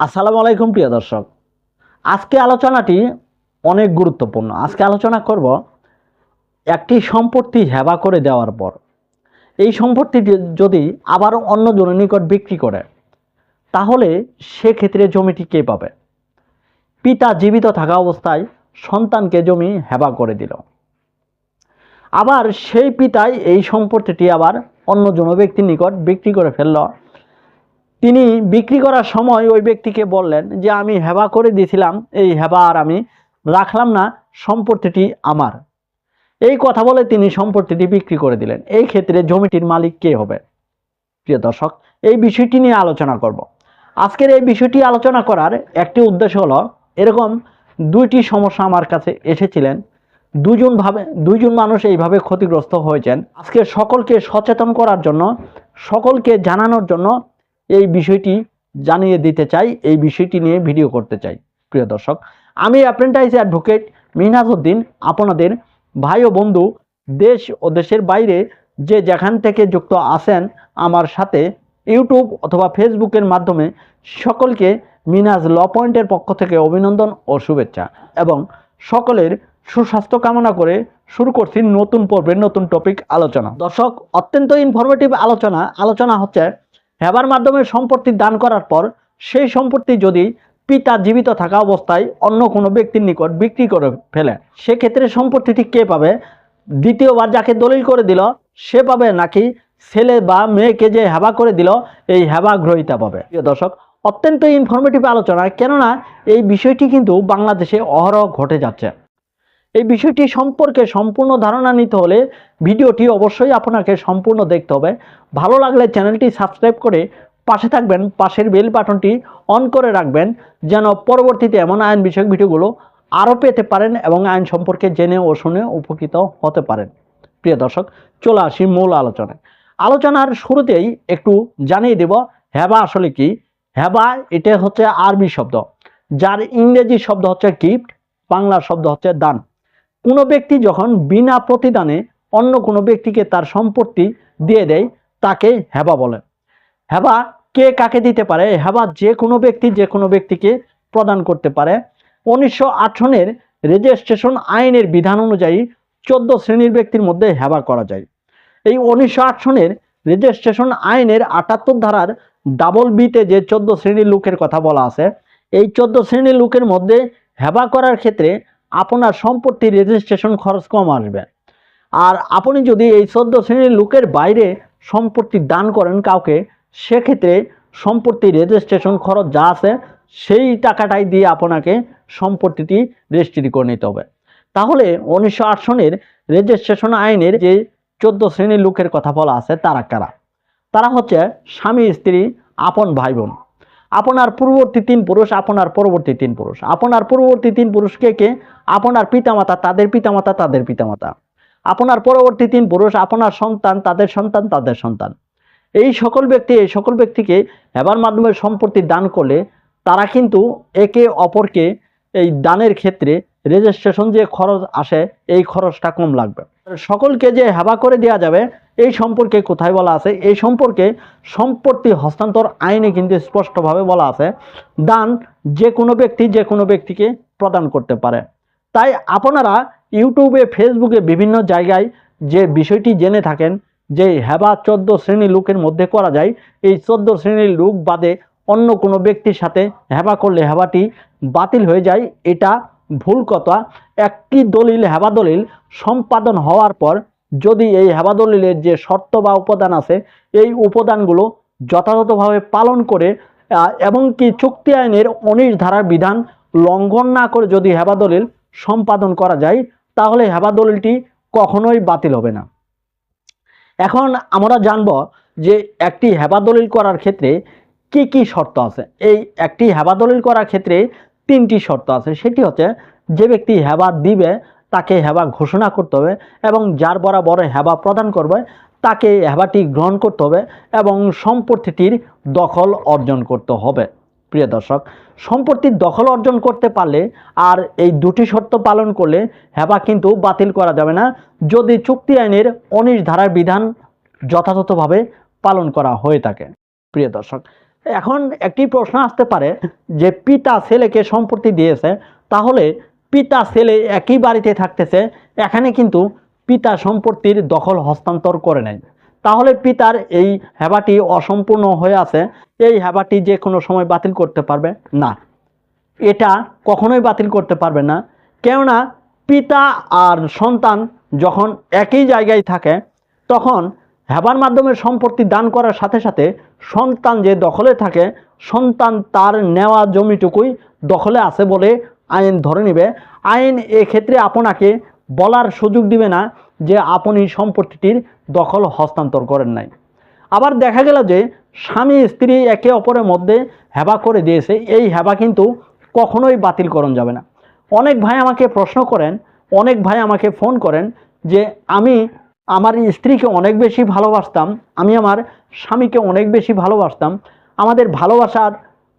আসসালামু আলাইকুম, প্রিয় দর্শক। আজকে আলোচনাটি অনেক গুরুত্বপূর্ণ। আজকে আলোচনা করব একটি সম্পত্তি হেবা করে দেওয়ার পর। এই সম্পত্তিটি যদি আবার অন্য জনের নিকট বিক্রি করে, তাহলে সেক্ষেত্রে জমিটি কে পাবে? পিতা জীবিত থাকা অবস্থায় সন্তানকে জমি হেবা করে দিল। আবার সেই পিতাই এই সম্পত্তিটি আবার অন্য জন ব্যক্তির নিকট বিক্রি করে ফেলল। তিনি বিক্রি করার সময় ওই ব্যক্তিকে বললেন যে, আমি হেবা করে দিয়েছিলাম এই হেবা আর আমি রাখলাম না, সম্পত্তিটি আমার। এই কথা বলে তিনি সম্পত্তিটি বিক্রি করে দিলেন। এই ক্ষেত্রে জমিটির মালিক কে হবে? প্রিয় দর্শক, এই বিষয়টি নিয়ে আলোচনা করব। আজকের এই বিষয়টি আলোচনা করার একটি উদ্দেশ্য হলো, এরকম দুইটি সমস্যা আমার কাছে এসেছিলেন। দুজন ভাবে, দুইজন মানুষ এইভাবে ক্ষতিগ্রস্ত হয়েছেন। আজকে সকলকে সচেতন করার জন্য, সকলকে জানানোর জন্য এই বিষয়টি জানিয়ে দিতে চাই, এই বিষয়টি নিয়ে ভিডিও করতে চাই। প্রিয় দর্শক, আমি অ্যাপ্রেন্টাইজ অ্যাডভোকেট মিনহাজউদ্দিন আপনাদের ভাই ও বন্ধু, দেশ ও দেশের বাইরে যে যেখান থেকে যুক্ত আছেন, আমার সাথে ইউটিউব অথবা ফেসবুকের মাধ্যমে সকলকে মিনাজ ল পয়েন্টের পক্ষ থেকে অভিনন্দন ও শুভেচ্ছা এবং সকলের সুস্বাস্থ্য কামনা করে শুরু করছি নতুন পর্বের নতুন টপিক আলোচনা। দর্শক, অত্যন্ত ইনফরমেটিভ আলোচনা। আলোচনা হচ্ছে হেবার মাধ্যমে সম্পত্তি দান করার পর, সেই সম্পত্তি যদি পিতা জীবিত থাকা অবস্থায় অন্য কোনো ব্যক্তির নিকট বিক্রি করে ফেলে, সেক্ষেত্রে সম্পত্তিটি কে পাবে? দ্বিতীয়বার যাকে দলিল করে দিল, সে পাবে নাকি ছেলে বা মেয়েকে যে হেবা করে দিল, এই হেবা গ্রহিতা পাবে? প্রিয় দর্শক, অত্যন্ত ইনফরমেটিভ আলোচনা, কেননা এই বিষয়টি কিন্তু বাংলাদেশে অহরহ ঘটে যাচ্ছে। এই বিষয়টি সম্পর্কে সম্পূর্ণ ধারণা নিতে হলে ভিডিওটি অবশ্যই আপনাকে সম্পূর্ণ দেখতে হবে। ভালো লাগলে চ্যানেলটি সাবস্ক্রাইব করে পাশে থাকবেন, পাশের বেল বাটনটি অন করে রাখবেন, যেন পরবর্তীতে এমন আইন বিষয়ক ভিডিওগুলো আরও পেতে পারেন এবং আইন সম্পর্কে জেনে ও শুনে উপকৃত হতে পারেন। প্রিয় দর্শক, চলে আসি মূল আলোচনায়। আলোচনার শুরুতেই একটু জানিয়ে দেব, হ্যাবা আসলে কি? হ্যাবা, এটা হচ্ছে আরবি শব্দ, যার ইংরেজি শব্দ হচ্ছে গিফট বাংলা শব্দ হচ্ছে দান। কোনো ব্যক্তি যখন বিনা প্রতিদানে অন্য কোনো ব্যক্তিকে তার সম্পত্তি দিয়ে দেয় তাকে হেবা বলে। হেবা কে কাকে দিতে পারে? হেবা যে কোনো ব্যক্তি, যে কোনো ব্যক্তিকে প্রদান করতে পারে। উনিশশো আট সনের রেজিস্ট্রেশন আইনের বিধান অনুযায়ী চোদ্দ শ্রেণির ব্যক্তির মধ্যে হেবা করা যায়। এই উনিশশো আট সনের রেজিস্ট্রেশন আইনের আটাত্তর ধারার ডাবল বিতে যে চোদ্দ শ্রেণির লোকের কথা বলা আছে, এই চোদ্দ শ্রেণির লোকের মধ্যে হেবা করার ক্ষেত্রে আপনার সম্পত্তির রেজিস্ট্রেশন খরচ কম আসবে। আর আপনি যদি এই চোদ্দ শ্রেণির লোকের বাইরে সম্পত্তি দান করেন কাউকে, সেক্ষেত্রে সম্পত্তি রেজিস্ট্রেশন খরচ যা আছে, সেই টাকাটাই দিয়ে আপনাকে সম্পত্তিটি রেজিস্ট্রি করে নিতে হবে। তাহলে উনিশশো আট সনের রেজিস্ট্রেশন আইনের যে চোদ্দ শ্রেণির লোকের কথা বলা আছে, তারা কারা? তারা হচ্ছে স্বামী, স্ত্রী, আপন ভাই বোন। আপনার পূর্ববর্তী তিন পুরুষ, আপনার পরবর্তী তিন পুরুষ। আপনার পূর্ববর্তী তিন পুরুষকে কে? আপনার পিতামাতা, তাদের পিতামাতা তাদের পিতামাতা। আপনার পরবর্তী তিন পুরুষ, আপনার সন্তান, তাদের সন্তান তাদের সন্তান। এই সকল ব্যক্তি, এই সকল ব্যক্তিকে হেবার মাধ্যমে সম্পত্তি দান করলে তারা কিন্তু একে অপরকে এই দানের ক্ষেত্রে রেজিস্ট্রেশন যে খরচ আসে, এই খরচটা কম লাগবে। সকলকে যে হেবা করে দেওয়া যাবে, এই সম্পর্কে কোথায় বলা আছে? এই সম্পর্কে সম্পত্তি হস্তান্তর আইনে কিন্তু স্পষ্টভাবে বলা আছে, দান যে কোনো ব্যক্তি যে কোনো ব্যক্তিকে প্রদান করতে পারে। তাই আপনারা ইউটিউবে, ফেসবুকে বিভিন্ন জায়গায় যে বিষয়টি জেনে থাকেন, যে হেবা চোদ্দ শ্রেণির লোকের মধ্যে করা যায়, এই চোদ্দ শ্রেণির লোক বাদে অন্য কোনো ব্যক্তির সাথে হেবা করলে হেবাটি বাতিল হয়ে যায়, এটা ভুল কথা, একটি দলিল হেবা দলিল সম্পাদন হওয়ার পর যদি এই হেবা দলিলের যে শর্ত বা উপাদান আছে, এই উপাদানগুলো যথাযথভাবে পালন করে এবং কি চুক্তি আইনের উনিশ ধারার বিধান লঙ্ঘন না করে যদি হেবা দলিল সম্পাদন করা যায়, তাহলে হেবা দলিলটি কখনোই বাতিল হবে না। এখন আমরা জানব যে একটি হেবা দলিল করার ক্ষেত্রে কি কি শর্ত আছে। এই একটি হেবা দলিল করার ক্ষেত্রে তিনটি শর্ত আছে। সেটি হচ্ছে যে ব্যক্তি হেবা দিবে, তাকে হেবা ঘোষণা করতে হবে এবং যার বরাবর হেবা প্রদান করবে, তাকে হেবাটি গ্রহণ করতে হবে এবং সম্পত্তিটির দখল অর্জন করতে হবে। প্রিয় দর্শক, সম্পত্তির দখল অর্জন করতে পারলে আর এই দুটি শর্ত পালন করলে হেবা কিন্তু বাতিল করা যাবে না। যদি চুক্তি আইনের উনিশ ধারার বিধান যথাযথভাবে পালন করা হয়ে থাকে। প্রিয় দর্শক এখন একটি প্রশ্ন আসতে পারে যে পিতা ছেলেকে সম্পত্তি দিয়েছে, তাহলে পিতা ছেলে একই বাড়িতে থাকতেছে, এখানে কিন্তু পিতা সম্পত্তির দখল হস্তান্তর করে নেয় তাহলে পিতার এই হেবাটি অসম্পূর্ণ হয়ে আছে, এই হেবাটি যে কোনো সময় বাতিল করতে পারবে? না। এটা কখনোই বাতিল করতে পারবে না। কেননা পিতা আর সন্তান যখন একই জায়গায় থাকে, তখন হেবার মাধ্যমে সম্পত্তি দান করার সাথে সাথে সন্তান যে দখলে থাকে, সন্তান তার নেওয়া জমিটুকুই দখলে আছে বলে আইন ধরে নেবে। আইন এক্ষেত্রে আপনাকে বলার সুযোগ দিবে না যে আপনি সম্পত্তিটির দখল হস্তান্তর করেন নাই। আবার দেখা গেল যে স্বামী, স্ত্রী একে অপরের মধ্যে হেবা করে দিয়েছে। এই হেবা কিন্তু কখনোই বাতিল করণ যাবে না। অনেক ভাই আমাকে প্রশ্ন করেন, অনেক ভাই আমাকে ফোন করেন যে আমি আমার স্ত্রীকে অনেক বেশি ভালোবাসতাম, আমি আমার স্বামীকে অনেক বেশি ভালোবাসতাম। আমাদের ভালোবাসার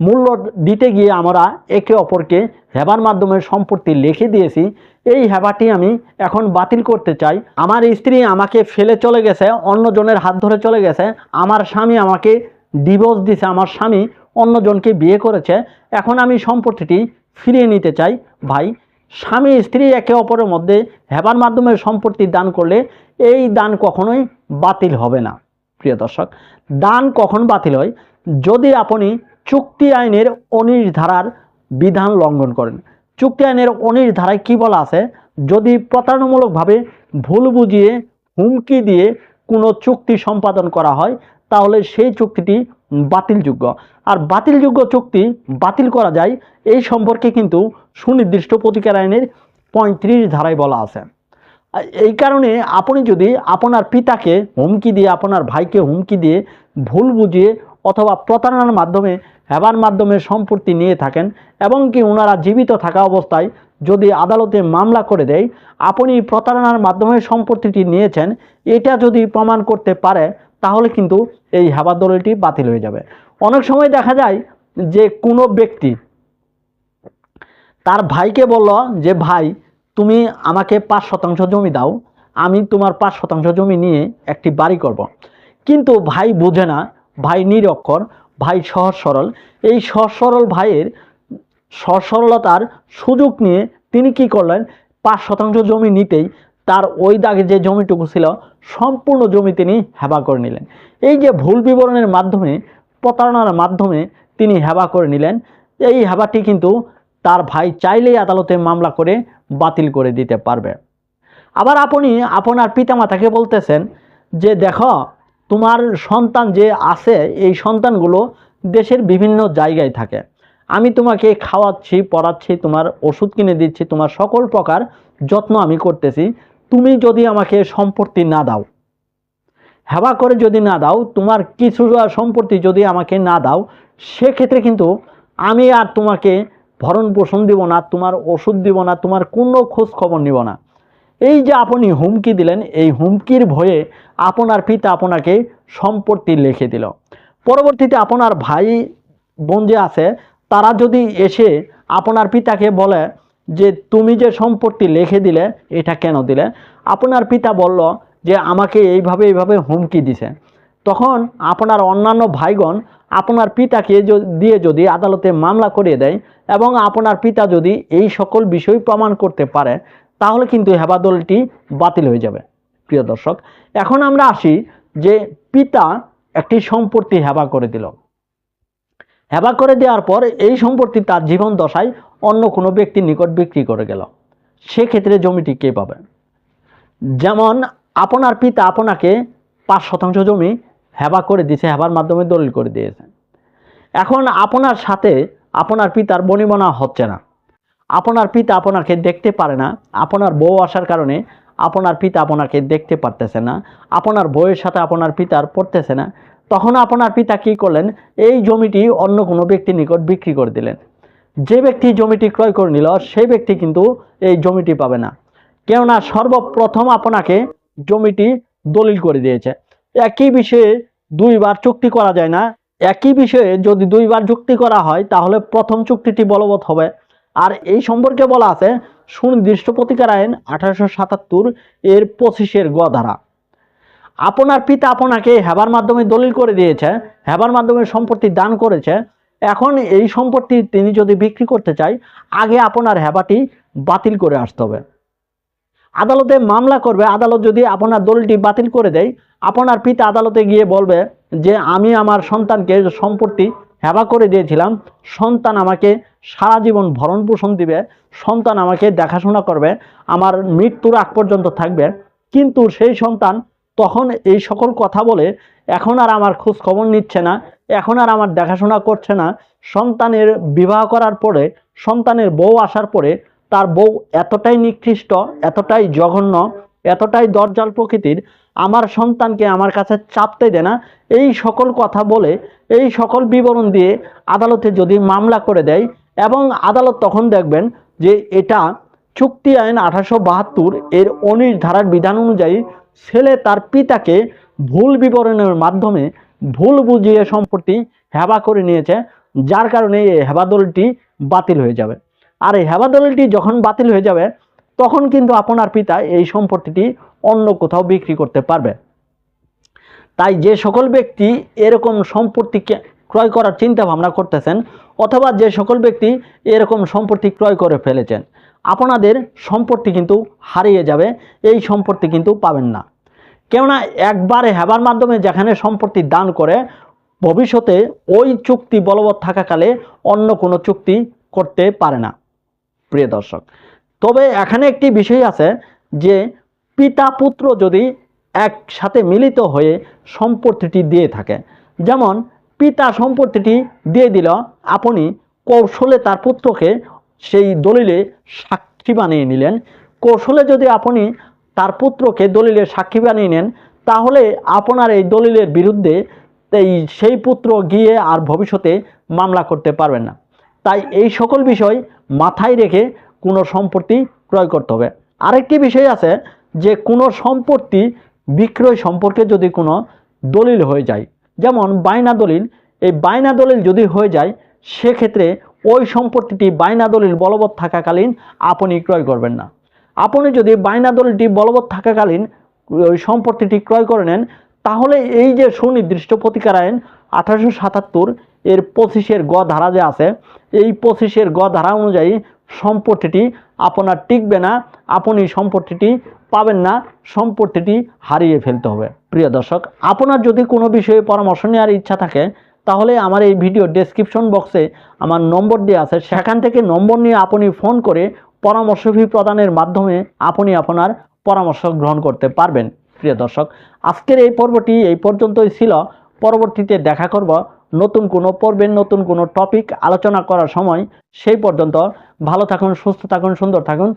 মূল্য দিতে গিয়ে আমরা একে অপরকে হেবার মাধ্যমে সম্পত্তি লিখে দিয়েছি। এই হেবাটি আমি এখন বাতিল করতে চাই। আমার স্ত্রী আমাকে ফেলে চলে গেছে, অন্যজনের হাত ধরে চলে গেছে। আমার স্বামী আমাকে ডিভোর্স দিছে, আমার স্বামী অন্যজনকে বিয়ে করেছে। এখন আমি সম্পত্তিটি ফিরিয়ে নিতে চাই। ভাই স্বামী স্ত্রী একে অপরের মধ্যে হেবার মাধ্যমে সম্পত্তি দান করলে এই দান কখনোই বাতিল হবে না। প্রিয় দর্শক, দান কখন বাতিল হয়? যদি আপনি চুক্তি আইনের উনিশ ধারার বিধান লঙ্ঘন করেন। চুক্তি আইনের উনিশ ধারায় কী বলা আছে? যদি প্রতারণামূলকভাবে ভুল বুঝিয়ে হুমকি দিয়ে কোনো চুক্তি সম্পাদন করা হয়, তাহলে সেই চুক্তিটি বাতিলযোগ্য। আর বাতিলযোগ্য চুক্তি বাতিল করা যায়, এই সম্পর্কে কিন্তু সুনির্দিষ্ট প্রতিকার আইনের পঁয়ত্রিশ ধারায় বলা আছে। এই কারণে আপনি যদি আপনার পিতাকে হুমকি দিয়ে, আপনার ভাইকে হুমকি দিয়ে ভুল বুঝিয়ে অথবা প্রতারণার মাধ্যমে, হেবার মাধ্যমে সম্পত্তি নিয়ে থাকেন এবং কি ওনারা জীবিত থাকা অবস্থায় যদি আদালতে মামলা করে দেয়, আপনি প্রতারণার মাধ্যমে সম্পত্তিটি নিয়েছেন, এটা যদি প্রমাণ করতে পারে তাহলে কিন্তু এই হেবার দলিলটি বাতিল হয়ে যাবে। অনেক সময় দেখা যায় যে কোনো ব্যক্তি তার ভাইকে বলল যে, ভাই, তুমি আমাকে পাঁচ শতাংশ জমি দাও, আমি তোমার পাঁচ শতাংশ জমি নিয়ে একটি বাড়ি করব। কিন্তু ভাই বোঝে না, ভাই নিরক্ষর, ভাই সহজ সরল এই সহজ সরল ভাইয়ের সহজ সরলতার সুযোগ নিয়ে তিনি কি করলেন? পাঁচ শতাংশ জমি নিতেই তার ওই দাগে যে জমিটুকু ছিল, সম্পূর্ণ জমি তিনি হেবা করে নিলেন। এই যে ভুল বিবরণের মাধ্যমে, প্রতারণার মাধ্যমে তিনি হেবা করে নিলেন, এই হেবাটি কিন্তু তার ভাই চাইলেই আদালতে মামলা করে বাতিল করে দিতে পারবে। আবার আপনি, আপনার পিতামাতাকে বলতেছেন যে, দেখো, তোমার সন্তান যে আছে, এই সন্তানগুলো দেশের বিভিন্ন জায়গায় থাকে। আমি তোমাকে খাওয়াচ্ছি, পড়াচ্ছি, তোমার ওষুধ কিনে দিচ্ছি, তোমার সকল প্রকার যত্ন আমি করতেছি তুমি যদি আমাকে সম্পত্তি না দাও, হেবা করে যদি না দাও, তোমার কিছু সম্পত্তি যদি আমাকে না দাও, সেক্ষেত্রে কিন্তু আমি আর তোমাকে ভরণ পোষণ দিব না, তোমার ওষুধ দিব না, তোমার কোনো খোঁজ খবর নিব না। এই যে আপনি হুমকি দিলেন, এই হুমকির ভয়ে আপনার পিতা আপনাকে সম্পত্তি লিখে দিল। পরবর্তীতে আপনার ভাই বোন যে আছে, তারা যদি এসে আপনার পিতাকে বলে যে তুমি যে সম্পত্তি লিখে দিলে, এটা কেন দিলে? আপনার পিতা বলল যে আমাকে এইভাবে এইভাবে হুমকি দিছে। তখন আপনার অন্যান্য ভাইগণ আপনার পিতাকে দিয়ে যদি আদালতে মামলা করিয়ে দেয় এবং আপনার পিতা যদি এই সকল বিষয় প্রমাণ করতে পারে, তাহলে কিন্তু হেবাদলটি বাতিল হয়ে যাবে। প্রিয় দর্শক, এখন আমরা আসি যে পিতা একটি সম্পত্তি হেবা করে দিল। হেবা করে দেওয়ার পর এই সম্পত্তি তার জীবন দশায় অন্য কোনো ব্যক্তির নিকট বিক্রি করে গেল। সেক্ষেত্রে জমিটি কে পাবে? যেমন আপনার পিতা আপনাকে পাঁচ শতাংশ জমি হেবা করে দিয়েছে, হেবার মাধ্যমে দলিল করে দিয়েছে। এখন আপনার সাথে আপনার পিতার বনিবনা হচ্ছে না। আপনার পিতা আপনাকে দেখতে পারে না। আপনার বউ আসার কারণে আপনার পিতা আপনাকে দেখতে পারতেছে না। আপনার বউয়ের সাথে আপনার পিতার পড়তেছে না। তখন আপনার পিতা কী করলেন? এই জমিটি অন্য কোনো ব্যক্তির নিকট বিক্রি করে দিলেন। যে ব্যক্তি জমিটি ক্রয় করে নিল, সেই ব্যক্তি কিন্তু এই জমিটি পাবে না। কেননা সর্বপ্রথম আপনাকে জমিটি দলিল করে দিয়েছে। একই বিষয়ে দুইবার চুক্তি করা যায় না। একই বিষয়ে যদি দুইবার চুক্তি করা হয়, তাহলে প্রথম চুক্তিটি বলবৎ হবে। আর এই সম্পর্কে বলা আছে, সুনির্দিষ্ট প্রতিকার আইন আঠারোশো সাতাত্তর এর পঁচিশের গ ধারা। আপনার পিতা আপনাকে হেবার মাধ্যমে দলিল করে দিয়েছে, হেবার মাধ্যমে সম্পত্তি দান করেছে। এখন এই সম্পত্তি তিনি যদি বিক্রি করতে চায়, আগে আপনার হেবাটি বাতিল করে আসতে হবে। আদালতে মামলা করবে, আদালত যদি আপনার দলিলটি বাতিল করে দেয়, আপনার পিতা আদালতে গিয়ে বলবে যে, আমি আমার সন্তানকে সম্পত্তি হেবা করে দিয়েছিলাম, সন্তান আমাকে সারা জীবন ভরণ পোষণ দিবে, সন্তান আমাকে দেখাশোনা করবে, আমার মৃত্যুর আগ পর্যন্ত থাকবে। কিন্তু সেই সন্তান তখন এই সকল কথা বলে, এখন আর আমার খোঁজ খবর নিচ্ছে না, এখন আর আমার দেখাশোনা করছে না। সন্তানের বিবাহ করার পরে, সন্তানের বউ আসার পরে, তার বউ এতটাই নিকৃষ্ট, এতটাই জঘন্য, এতটাই দরজাল প্রকৃতির, আমার সন্তানকে আমার কাছে চাপতে দেয় না। এই সকল কথা বলে, এই সকল বিবরণ দিয়ে আদালতে যদি মামলা করে দেয় এবং আদালত তখন দেখবেন যে এটা চুক্তি আইন আঠারোশো বাহাত্তর এর উনিশ ধারার বিধান অনুযায়ী ছেলে তার পিতাকে ভুল বিবরণের মাধ্যমে ভুল বুঝিয়ে সম্পত্তি হেবা করে নিয়েছে, যার কারণে এই হেবাদলটি বাতিল হয়ে যাবে। আর এই হেবাদলটি যখন বাতিল হয়ে যাবে, তখন কিন্তু আপনার পিতা এই সম্পত্তিটি অন্য কোথাও বিক্রি করতে পারবে। তাই যে সকল ব্যক্তি এরকম সম্পত্তিকে ক্রয় করার চিন্তা ভাবনা করতেছেন, অথবা যে সকল ব্যক্তি এরকম সম্পত্তি ক্রয় করে ফেলেছেন আপনাদের সম্পত্তি কিন্তু হারিয়ে যাবে, এই সম্পত্তি কিন্তু পাবেন না। কেননা একবারে হেবার মাধ্যমে যেখানে সম্পত্তি দান করে, ভবিষ্যতে ওই চুক্তি বলবৎ থাকাকালে অন্য কোনো চুক্তি করতে পারে না। প্রিয় দর্শক, তবে এখানে একটি বিষয় আছে যে পিতা পুত্র যদি একসাথে মিলিত হয়ে সম্পত্তিটি দিয়ে থাকে, যেমন পিতা সম্পত্তিটি দিয়ে দিল, আপনি কৌশলে তার পুত্রকে সেই দলিলে সাক্ষী বানিয়ে নিলেন। কৌশলে যদি আপনি তার পুত্রকে দলিলে সাক্ষী বানিয়ে নেন, তাহলে আপনার এই দলিলের বিরুদ্ধে এই সেই পুত্র গিয়ে আর ভবিষ্যতে মামলা করতে পারবেন না। তাই এই সকল বিষয় মাথায় রেখে কোনো সম্পত্তি ক্রয় করতে হবে। আরেকটি বিষয় আছে যে কোনো সম্পত্তি বিক্রয় সম্পর্কে যদি কোনো দলিল হয়ে যায়, যেমন বায়না দলিল, এই বায়না দলিল যদি হয়ে যায়, সেক্ষেত্রে ওই সম্পত্তিটি বায়না দলিল বলবৎ থাকাকালীন আপনি ক্রয় করবেন না। আপনি যদি বায়না দলিলটি বলবৎ থাকাকালীন ওই সম্পত্তিটি ক্রয় করে নেন, তাহলে এই যে সুনির্দিষ্ট প্রতিকার আইন আঠারোশো সাতাত্তর এর পঁচিশের গ ধারা যে আছে, এই পঁচিশের গ ধারা অনুযায়ী সম্পত্তিটি আপনার টিকবে না, আপনি সম্পত্তিটি পাবেন না, সম্পত্তিটি হারিয়ে ফেলতে হবে। প্রিয় দর্শক, আপনার যদি কোনো বিষয়ে পরামর্শ নেওয়ার ইচ্ছা থাকে তাহলে আমার এই ভিডিও ডেসক্রিপশন বক্সে আমার নম্বর দেওয়া আছে। সেখান থেকে নম্বর নিয়ে আপনি ফোন করে পরামর্শ ফি প্রদানের মাধ্যমে আপনি আপনার পরামর্শ গ্রহণ করতে পারবেন। প্রিয় দর্শক, আজকের এই পর্বটি এই পর্যন্তই ছিল। পরবর্তীতে দেখা করব নতুন কোনো পর্বের নতুন কোনো টপিক আলোচনা করার সময়। সেই পর্যন্ত ভালো থাকুন, সুস্থ থাকুন, সুন্দর থাকুন।